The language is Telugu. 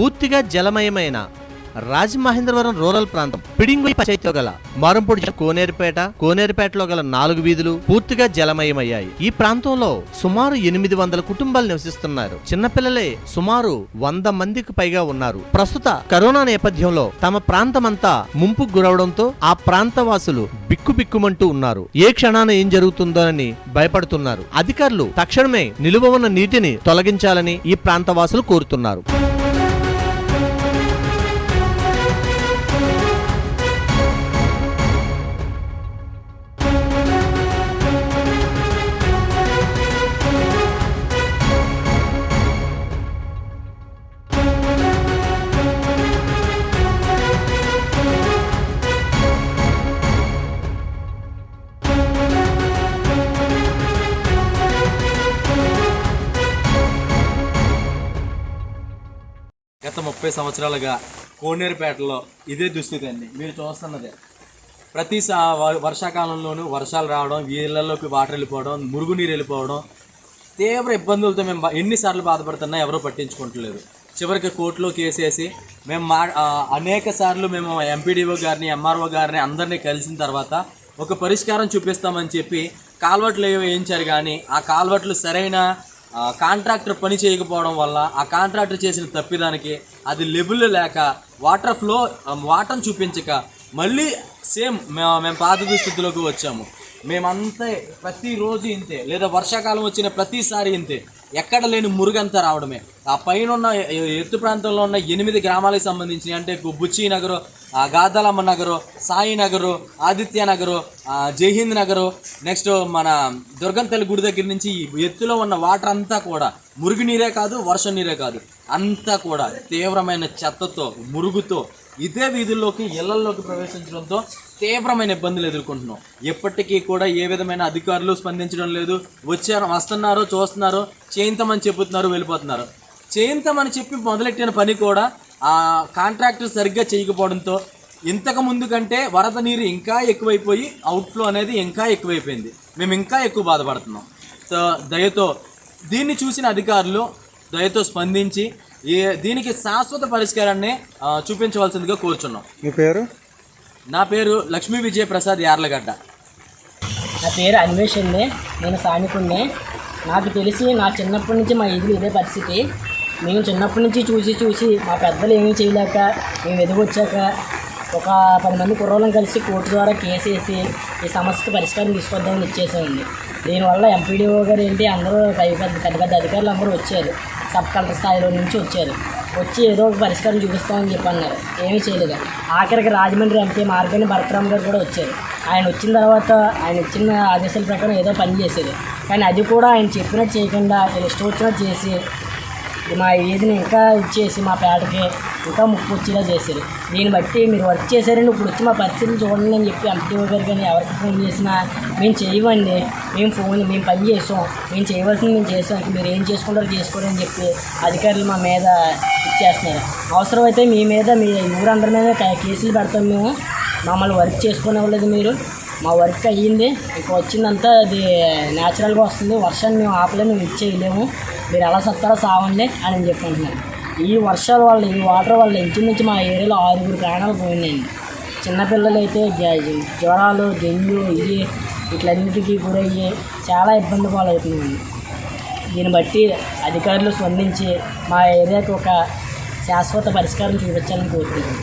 పూర్తిగా జలమయమైన రాజమహేంద్రవరం రూరల్ ప్రాంతం. పిడింగుయి పంచాయతీలో గల మారంపూడి కోనేరుపేట కోనేరుపేటలో గల నాలుగు వీధులు పూర్తిగా జలమయమయ్యాయి. ఈ ప్రాంతంలో సుమారు ఎనిమిది వందల కుటుంబాలు నివసిస్తున్నారు. చిన్నపిల్లలే సుమారు వంద మందికి పైగా ఉన్నారు. ప్రస్తుత కరోనా నేపథ్యంలో తమ ప్రాంతమంతా ముంపుకు గురవడంతో ఆ ప్రాంత వాసులు బిక్కుబిక్కుమంటూ ఉన్నారు. ఏ క్షణాన ఏం జరుగుతుందోనని భయపడుతున్నారు. అధికారులు తక్షణమే నిలువ ఉన్న నీటిని తొలగించాలని ఈ ప్రాంత వాసులు కోరుతున్నారు. గత ముప్పై సంవత్సరాలుగా కోనేరుపేటలో ఇదే దుస్థితి అండి. మీరు చూస్తున్నదే. ప్రతి సా- వర్షాకాలంలోనూ వర్షాలు రావడం వీళ్ళలోకి వాటర్ వెళ్ళిపోవడం మురుగునీరు వెళ్ళిపోవడం తీవ్ర ఇబ్బందులతో మేము ఎన్నిసార్లు బాధపడుతున్నా ఎవరూ పట్టించుకోవట్లేదు చివరికి కోర్టులో కేసేసి మేము మా అనేక సార్లు మేము ఎంపీడీఓ గారిని ఎంఆర్ఓ గారిని అందరినీ కలిసిన తర్వాత ఒక పరిష్కారం చూపిస్తామని చెప్పి కాల్వట్లు ఏవో వేయించారు కానీ ఆ కాల్వట్లు సరైన కాంట్రాక్టర్ పని చేయకపోవడం వల్ల ఆ కాంట్రాక్టర్ చేసిన తప్పిదానికి అది లెబుల్ లేక వాటర్ ఫ్లో వాటర్ని చూపించక మళ్ళీ సేమ్ మేము మేము పాత స్థితిలోకి వచ్చాము. మేమంతే ప్రతిరోజు ఇంతే లేదా వర్షాకాలం వచ్చిన ప్రతిసారి ఇంతే. ఎక్కడ లేని మురుగంతా రావడమే. ఆ పైన ఉన్న ఎత్తు ప్రాంతంలో ఉన్న ఎనిమిది గ్రామాలకు సంబంధించిన అంటే బుచ్చి నగరు గాదాలమ్మ గాదలమ్మ నగరు సాయి నగరు ఆదిత్య నగరు జైహింద్ నగరు నెక్స్ట్ మన దుర్గంతల్లి గుడి దగ్గర నుంచి ఈ ఎత్తులో ఉన్న వాటర్ అంతా కూడా మురుగు నీరే కాదు వర్షం నీరే కాదు అంతా కూడా తీవ్రమైన చెత్తతో మురుగుతో ఇదే వీధుల్లోకి ఇళ్ళలోకి ప్రవేశించడంతో తీవ్రమైన ఇబ్బందులు ఎదుర్కొంటున్నాం. ఎప్పటికీ కూడా ఏ విధమైన అధికారులు స్పందించడం లేదు. వచ్చారు వస్తున్నారో చూస్తున్నారో చేయింతమని చెబుతున్నారు వెళ్ళిపోతున్నారు. చేయింతమని చెప్పి మొదలెట్టిన పని కూడా ఆ కాంట్రాక్టర్ సరిగ్గా చేయకపోవడంతో ఇంతకు ముందు కంటే వరద నీరు ఇంకా ఎక్కువైపోయి అవుట్ఫ్లో అనేది ఇంకా ఎక్కువైపోయింది. మేము ఇంకా ఎక్కువ బాధపడుతున్నాం. సో దయతో దీన్ని చూసిన అధికారులు దయతో స్పందించి ఏ దీనికి శాశ్వత పరిష్కారాన్ని చూపించవలసిందిగా కోరుచున్నాం. మీ పేరు? నా పేరు లక్ష్మీ విజయ ప్రసాద్ యార్లగడ్డ. నా పేరు అన్వేష్ అండి. నేను సానికుడిని నాకు తెలిసి నా చిన్నప్పటి నుంచి మా ఇదిలో ఇదే పరిస్థితి. మేము చిన్నప్పటి నుంచి చూసి చూసి మా పెద్దలు ఏమీ చేయలేక మేము ఎదిగొచ్చాక ఒక పది మంది కుర్రోళ్ళం కలిసి కోర్టు ద్వారా కేసు వేసి ఈ సమస్యకి పరిష్కారం తీసుకొద్దామని ఇచ్చేసామండి దీనివల్ల ఎంపీడీఓ గారు ఏంటి అందరూ పై పెద్ద పెద్ద పెద్ద అధికారులు అందరూ వచ్చారు. సబ్ కలెక్టర్ స్థాయిలో నుంచి వచ్చారు. వచ్చి ఏదో ఒక పరిష్కారం చూపిస్తామని చెప్పి అన్నారు. ఏమీ చేయలేదు. ఆఖరికి రాజమండ్రి ఎంపీ మార్గని భరతరామ్ గారు కూడా వచ్చారు. ఆయన వచ్చిన తర్వాత ఆయన ఇచ్చిన ఆదేశాల ప్రకారం ఏదో పని చేసేది. కానీ అది కూడా ఆయన చెప్పినట్టు చేయకుండా ఇష్టం వచ్చినట్టు చేసి మా ఏదిని ఇంకా ఇచ్చేసి మా పేటకి ఇంకా ముప్పు వచ్చేలా చేశారు. దీన్ని బట్టి మీరు వర్క్ చేశారని ఇప్పుడు వచ్చి మా పరిస్థితిని చూడండి అని చెప్పి ఎంపీఓ గారు కానీ ఎవరికి ఫోన్ చేసినా మేము చేయమండి. మేము ఫోన్ మేము పని చేసాం మేము చేయవలసింది మేము చేసాం మీరు ఏం చేసుకుంటారో చేసుకోండి అని చెప్పి అధికారులు మా మీద ఇచ్చేస్తున్నారు. అవసరమైతే మీ మీద మీ ఊరందరి మీద కేసులు పెడతాం మేము. మమ్మల్ని వర్క్ చేసుకునేవ్వలేదు మీరు. మా వర్క్ అయ్యింది. ఇంకా వచ్చిందంతా అది న్యాచురల్గా వస్తుంది. వర్షాన్ని మేము ఆపలేము మేము ఇచ్చేయలేము మీరు ఎలా సత్తారో సావండి అని చెప్పి అంటున్నాను ఈ వర్షాల వల్ల ఈ వాటర్ వల్ల ఇంచుమించు మా ఏరియాలో ఆరుగురు ప్రాణాలు పోయినాయండి చిన్నపిల్లలైతే జ్వరాలు డెంగ్యూ ఇవి వీటిలన్నిటికీ గురయ్యి చాలా ఇబ్బంది పాలవుతున్నాయండి దీన్ని బట్టి అధికారులు స్పందించి మా ఏరియాకి ఒక శాశ్వత పరిష్కారం చూపించాలని కోరుతున్నాను